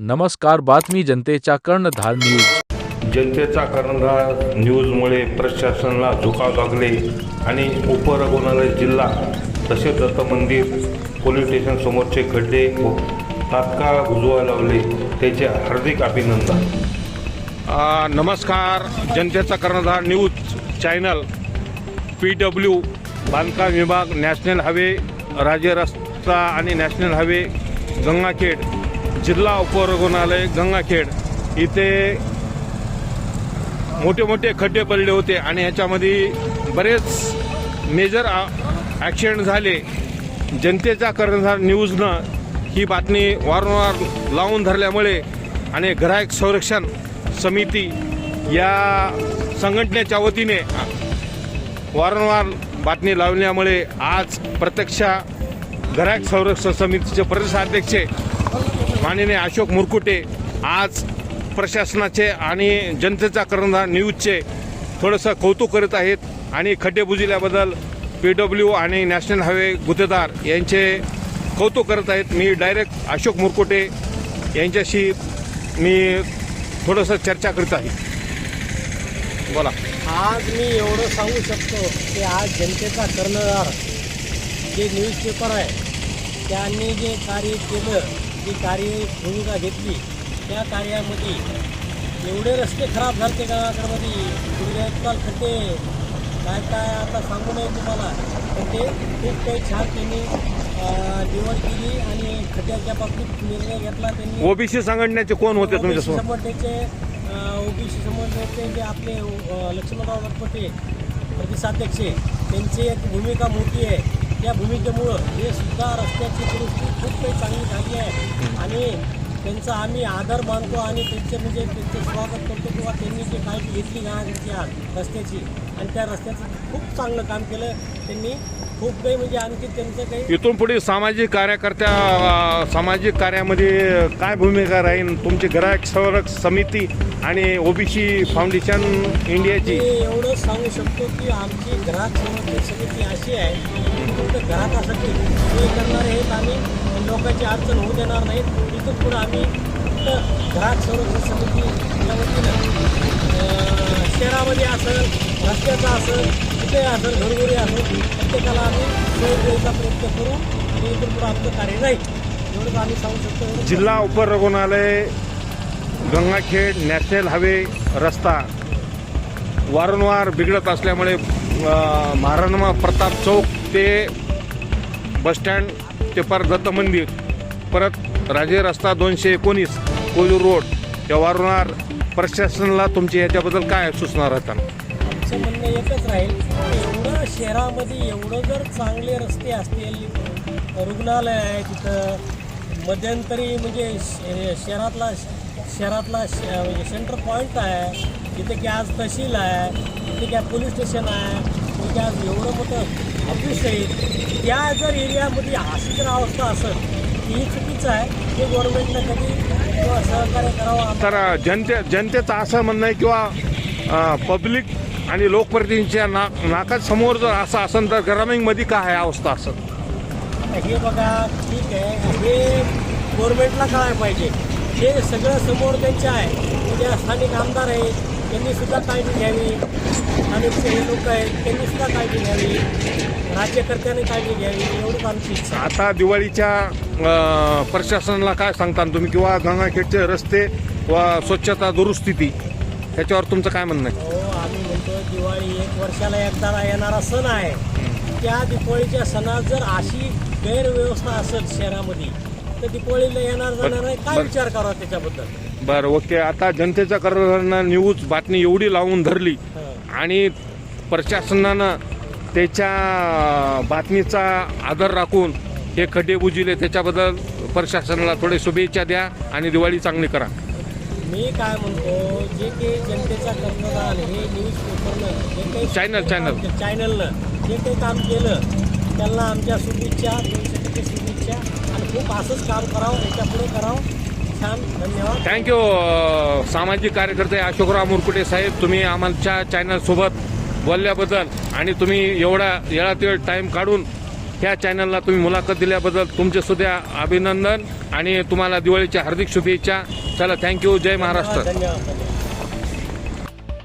नमस्कार बातमी जनतेच्या कर्णधार न्यूज. जनतेचा कर्णधार न्यूजमुळे प्रशासनाला झुकाव लागले आणि उपरगुणालय जिल्हा तसेच दत्त मंदिर पोलीस स्टेशन समोरचे खड्डे तात्काळ बुजवायला लावले. त्याचे हार्दिक अभिनंदन. आ, नमस्कार जनतेचा कर्णधार न्यूज चॅनल पी डब्ल्यू बांधकाम विभाग नॅशनल हायवे राज्य रस्ता आणि नॅशनल हायवे गंगाखेड. जिल्हा उपरुग्णालय गंगाखेड इथे मोठे मोठे खड्डे पडले होते आणि ह्याच्यामध्ये बरेच मेजर ॲक्सिडेंट झाले. जनतेचा कर्णधार न्यूजनं ही बातमी वारंवार लावून धरल्यामुळे आणि ग्राहक संरक्षण समिती या संघटनेच्या वतीने वारंवार बातमी लावल्यामुळे आज प्रत्यक्ष ग्राहक संरक्षण समितीचे प्रदेशाध्यक्ष माननीय अशोक मुरकुटे आज प्रशासनाचे आणि जनतेचा कर्णधार न्यूजचे थोडंसं कौतुक करत आहेत आणि खड्डे बुजिल्याबद्दल पी डब्ल्यू आणि नॅशनल हायवे गुत्तेदार यांचे कौतुक करत आहेत. मी डायरेक्ट अशोक मुरकुटे यांच्याशी मी थोडंसं चर्चा करीत आहे. बोला. आज मी एवढं सांगू शकतो की आज जनतेचा कर्णधार जे न्यूजपेपर आहे त्यांनी जे कार्य केलं जी कार्य भूमिका घेतली त्या कार्यामध्ये एवढे रस्ते खराब झाले गावाकडमध्ये. सूर्यकाल खड्डे काय काय आता सांगू नये तुम्हाला पण ते खूप काही छान त्यांनी निवड केली आणि खड्ड्याच्या बाबतीत निर्णय घेतला त्यांनी. ओबीसी संघटनेचे कोण होते तुमच्यासोबत संघटनेचे ओबीसी संघटनेचे जे आपले लक्ष्मणराव लटपटे प्रदेशाध्यक्ष त्यांची एक भूमिका मोठी आहे. त्या भूमिकेमुळं हे सुद्धा रस्त्याची दुरुस्ती खूप काही चांगली झाली आहे. आणि त्यांचा आम्ही आदर मानतो आणि त्यांचे म्हणजे त्यांचे स्वागत करतो किंवा त्यांनी जे काळजी घेतली गावाकडची आज रस्त्याची. आणि त्या रस्त्याचं खूप चांगलं काम केलं. त्यांनी खूप काही म्हणजे आणखी त्यांचं काही इथून पुढे सामाजिक कार्यकर्त्या अ, सामाजिक कार्यामध्ये काय भूमिका राहील तुमची ग्राहक संरक्षण समिती आणि ओबीसी फाउंडेशन इंडियाची एवढं सांगू शकतो की आमची ग्राहक संरक्षण समिती अशी आहे की फक्त ग्राहकासाठी सोय करणार आहेत आम्ही लोकांची अडचण होऊ देणार नाहीत. इथून पुढे आम्ही फक्त ग्राहक संरक्षण समिती या वतीनं अं, शहरामध्ये असेल रस्त्याचं असेल कुठे असेल घरगुरी असेल प्रत्येकाला आम्ही सोय द्यायचा प्रयत्न करू आणि इथून पुढे आमचं कार्य नाही. एवढंच आम्ही सांगू शकतो. जिल्हा उपरुग्णालय गंगाखेड नॅशनल हायवे रस्ता वारंवार बिघडत असल्यामुळे अ, महाराणा प्रताप चौक ते बसस्टँड ते पर दत्त मंदिर परत राजे रस्ता दोनशे एकोणीस कोजूर रोड या वारंवार प्रशासनाला तुमची याच्याबद्दल काय सूचना राहतात? आमचं म्हणणं एकच राहील एवढं शहरामध्ये एवढं जर चांगले रस्ते असतील रुग्णालय आहे तिथं मध्यंतरी म्हणजे श- शहरातला शहरातला श- म्हणजे सेंटर पॉईंट आहे तिथे गॅस तहसील आहे तिथे काय पोलीस स्टेशन आहे तिथे आज एवढं मोठं ऑफिस आहे त्या जर एरियामध्ये अशी जर अवस्था असेल ती ही चुकीचं आहे ते गव्हर्नमेंटनं कधी किंवा सहकार्य करावं तर जनते जनतेचं असं म्हणणं आहे किंवा पब्लिक आणि लोकप्रतिनिधीच्या ना नाका समोर जर असं असेल तर ग्रामीणमध्ये काय आहे अवस्था असेल हे बघा ठीक आहे. हे गव्हर्नमेंटला कळायला पाहिजे. हे सगळं समोर त्यांच्या आहे. उद्या स्थानिक आमदार आहेत त्यांनी सुद्धा काळजी घ्यावी. हे लोक आहेत त्यांनी सुद्धा काळजी घ्यावी. राज्यकर्त्यांनी काळजी घ्यावी एवढंच आमची इच्छा आहे. आता दिवाळीच्या प्रशासनाला काय सांगता तुम्ही? किंवा गंगाखेडचे रस्ते व स्वच्छता दुरुस्थिती त्याच्यावर तुमचं काय म्हणणं आहे? दिवाळी एक वर्षाला एकदा येणारा सण आहे. त्या दिवाळीच्या सणात जर अशी गैरव्यवस्था असेल शहरामध्ये तर दिवाळीला येणार जाणार नाही. काय विचार करावा त्याच्याबद्दल? बरं ओके. आता जनतेच्या कर्मचाऱ्यांना न्यूज बातमी एवढी लावून धरली. आणि प्रशासनानं त्याच्या बातमीचा आदर राखून हे खड्डे बुजिले त्याच्याबद्दल प्रशासनाला थोडे शुभेच्छा द्या आणि दिवाळी चांगली करा. मी काय म्हणतो जे काही जनतेचा कर्णधार हे न्यूज पेपरनं जे काही Channel, channel. चॅनलनं जे काही काम केलं त्यांना आमच्या शुभेच्छा दोनशे टक्के शुभेच्छा आणि खूप असंच काम करावं याच्यापुढे करावं छान धन्यवाद थँक्यू सामाजिक कार्यकर्ते अशोकराव मुरकुटे साहेब तुम्ही आमच्या चॅनलसोबत बोलल्याबद्दल आणि तुम्ही एवढा वेळात वेळ टाईम काढून ह्या चॅनलला तुम्ही मुलाखत दिल्याबद्दल तुमचे सुद्धा अभिनंदन आणि तुम्हाला दिवाळीच्या हार्दिक शुभेच्छा. चला थँक्यू जय महाराष्ट्र. धन्यवाद.